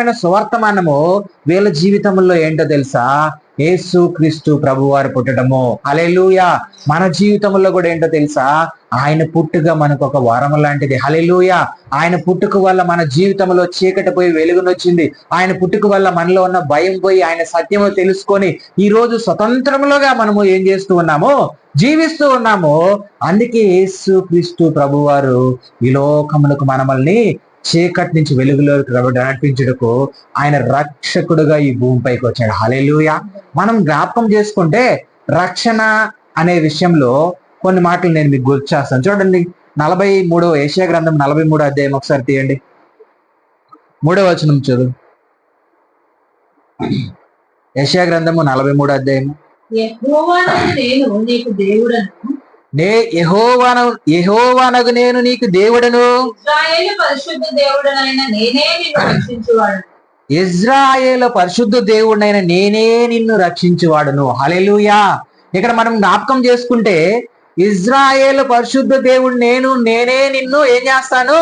సంతోషకరమైన సువర్తమానము వీళ్ళ జీవితంలో ఏంటో తెలుసా? యేసు క్రీస్తు ప్రభువారు పుట్టడము. హలెలూయా మన జీవితంలో కూడా ఏంటో తెలుసా? ఆయన పుట్టుక మనకు ఒక వరం లాంటిది. హలెలూయా ఆయన పుట్టుక వల్ల మన జీవితంలో చీకటి పోయి వెలుగునొచ్చింది. ఆయన పుట్టుక వల్ల మనలో ఉన్న భయం పోయి ఆయన సత్యము తెలుసుకొని ఈ రోజు స్వతంత్రములుగా మనము ఏం చేస్తూ ఉన్నాము? జీవిస్తూ ఉన్నాము. అందుకే యేసు క్రీస్తు ప్రభువారు ఈ లోకములకు మనమల్ని చీకటి నుంచి వెలుగులోకి నడిపించుటకు ఆయన రక్షకుడుగా ఈ భూమిపైకి వచ్చాడు. హలెలూయా మనం జ్ఞాపకం చేసుకుంటే రక్షణ అనే విషయంలో కొన్ని మాటలు నేను మీకు గుర్తు చేస్తాను. చూడండి నలభై మూడో ఏషియా గ్రంథం నలభై మూడో అధ్యాయం ఒకసారి తీయండి. మూడో వచనం చదువు ఏషియా గ్రంథము నలభై మూడో అధ్యాయం నేను నీకు దేవుడను నే యహోవాను యహోవానగు నేను నీకు దేవుడను. పరిశుద్ధ దేవుడనైన నేనే నిన్ను రక్షించువాడు ఇజ్రాయేల్ పరిశుద్ధ దేవుడైన నేనే నిన్ను రక్షించువాడును. హలెలూయా ఇక్కడ మనం జ్ఞాపకం చేసుకుంటే ఇజ్రాయేల్ పరిశుద్ధ దేవుడు నేను నేనే నిన్ను ఏం చేస్తాను?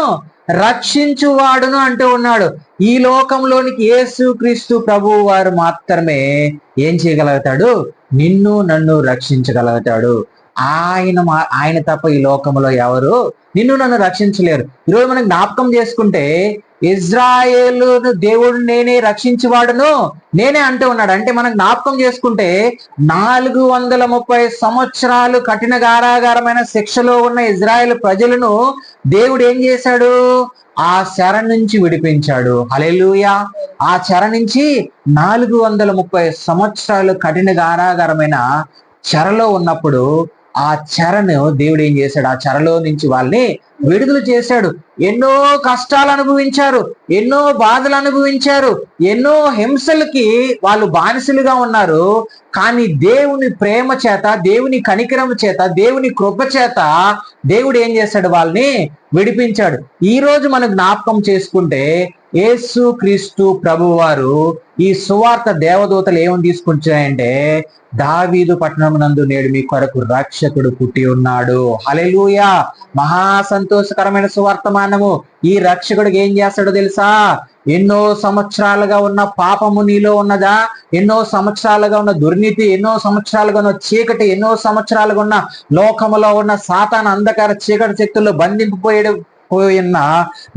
రక్షించువాడును అంటూ ఉన్నాడు. ఈ లోకంలోనికి యేసు క్రీస్తు ప్రభువు వారు మాత్రమే ఏం చేయగలుగుతాడు? నిన్ను నన్ను రక్షించగలుగుతాడు. ఆయన మా- ఆయన తప్ప ఈ లోకంలో ఎవరు? నిన్ను నన్ను రక్షించలేరు. ఈరోజు మనం జ్ఞాపకం చేసుకుంటే ఇజ్రాయేలు దేవుడు నేనే రక్షించేవాడును నేనే అంటూ ఉన్నాడు. అంటే మనం జ్ఞాపకం చేసుకుంటే నాలుగు వందల ముప్పై సంవత్సరాలు కఠిన గారాగారమైన శిక్షలో ఉన్న ఇజ్రాయేల్ ప్రజలను దేవుడు ఏం చేశాడు? ఆ శర నుంచి విడిపించాడు. అలెలుయా ఆ చెర నుంచి నాలుగు వందల ముప్పై సంవత్సరాలు కఠిన గారాగారమైన చెరలో ఉన్నప్పుడు ఆ చెరను దేవుడు ఏం చేశాడు? ఆ చెరలో నుంచి వాళ్ళని విడుదల చేశాడు. ఎన్నో కష్టాలు అనుభవించారు. ఎన్నో బాధలు అనుభవించారు. ఎన్నో హింసలకి వాళ్ళు బానిసలుగా ఉన్నారు. కానీ దేవుని ప్రేమ చేత దేవుని కనికరం చేత దేవుని కృప చేత దేవుడు ఏం చేశాడు? వాళ్ళని విడిపించాడు. ఈ రోజు మనం జ్ఞాపకం చేసుకుంటే యేసు క్రీస్తు ప్రభువారు ఈ సువార్త దేవదూతలు ఏమని తీసుకొచ్చాయంటే దావీదు పట్టణమునందు నేడు మీ కొరకు రక్షకుడు పుట్టి ఉన్నాడు. హలెలుయా మహా సంతోషకరమైన సువర్తమానము ఈ రక్షకుడికి ఏం చేస్తాడో తెలుసా? ఎన్నో సంవత్సరాలుగా ఉన్న పాపము నీలో ఉన్నదా? ఎన్నో సంవత్సరాలుగా ఉన్న దుర్నీతి ఎన్నో సంవత్సరాలుగా ఉన్న చీకటి ఎన్నో సంవత్సరాలుగా ఉన్న లోకములో ఉన్న సాతాన అంధకార చీకటి శక్తుల్లో బంధింపపోయే పోయిన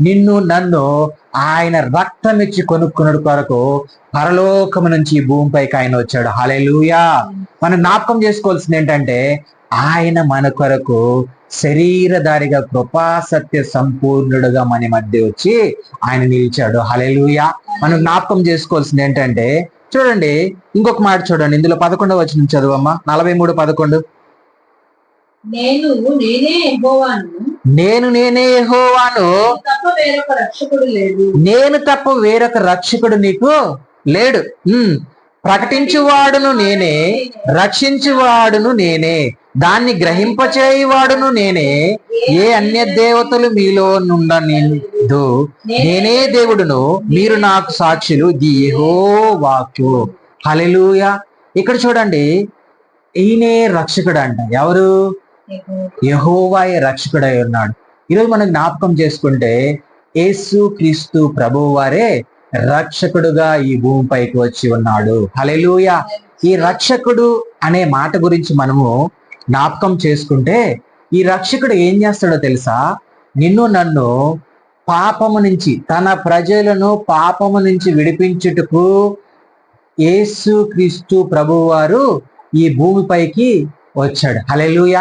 నిన్ను నన్ను ఆయన రక్తం ఇచ్చి కొనుక్కున్నాడు కొరకు పరలోకము నుంచి భూమిపైకి ఆయన వచ్చాడు. హలెలుయా మనం జ్ఞాపకం చేసుకోవాల్సింది ఏంటంటే ఆయన మన కొరకు శరీరధారిగా కృపా సత్య సంపూర్ణుడుగా మన మధ్య వచ్చి ఆయన నిలిచాడు. హలెలుయా మనం జ్ఞాపకం చేసుకోవాల్సింది ఏంటంటే చూడండి ఇంకొక మాట చూడండి. ఇందులో పదకొండవ వచ్చిన చదువమ్మా. నలభై మూడు పదకొండు. నేను నేనే నేను నేనే యెహోవాను. నేను తప్ప వేరొక రక్షకుడు నీకు లేడు. ప్రకటించువాడును నేనే రక్షించువాడును నేనే దాన్ని గ్రహింపచేయువాడును నేనే. ఏ అన్య దేవతలు మీలో నుండనిదు. నేనే దేవుడును మీరు నాకు సాక్షులు ది యెహో వాక్కు హల్లెలూయా. ఇక్కడ చూడండి ఈయనే రక్షకుడు అంట ఎవరు. యహోవాయ రక్షకుడై ఉన్నాడు. ఈరోజు మనం జ్ఞాపకం చేసుకుంటే యేసు క్రీస్తు ప్రభు వారే రక్షకుడుగా ఈ భూమిపైకి వచ్చి ఉన్నాడు. హలెలూయ ఈ రక్షకుడు అనే మాట గురించి మనము జ్ఞాపకం చేసుకుంటే ఈ రక్షకుడు ఏం చేస్తాడో తెలుసా? నిన్ను నన్ను పాపము నుంచి తన ప్రజలను పాపము నుంచి విడిపించుటకు యేసు క్రీస్తు ప్రభువారు ఈ భూమిపైకి వచ్చాడు. హలెలూయ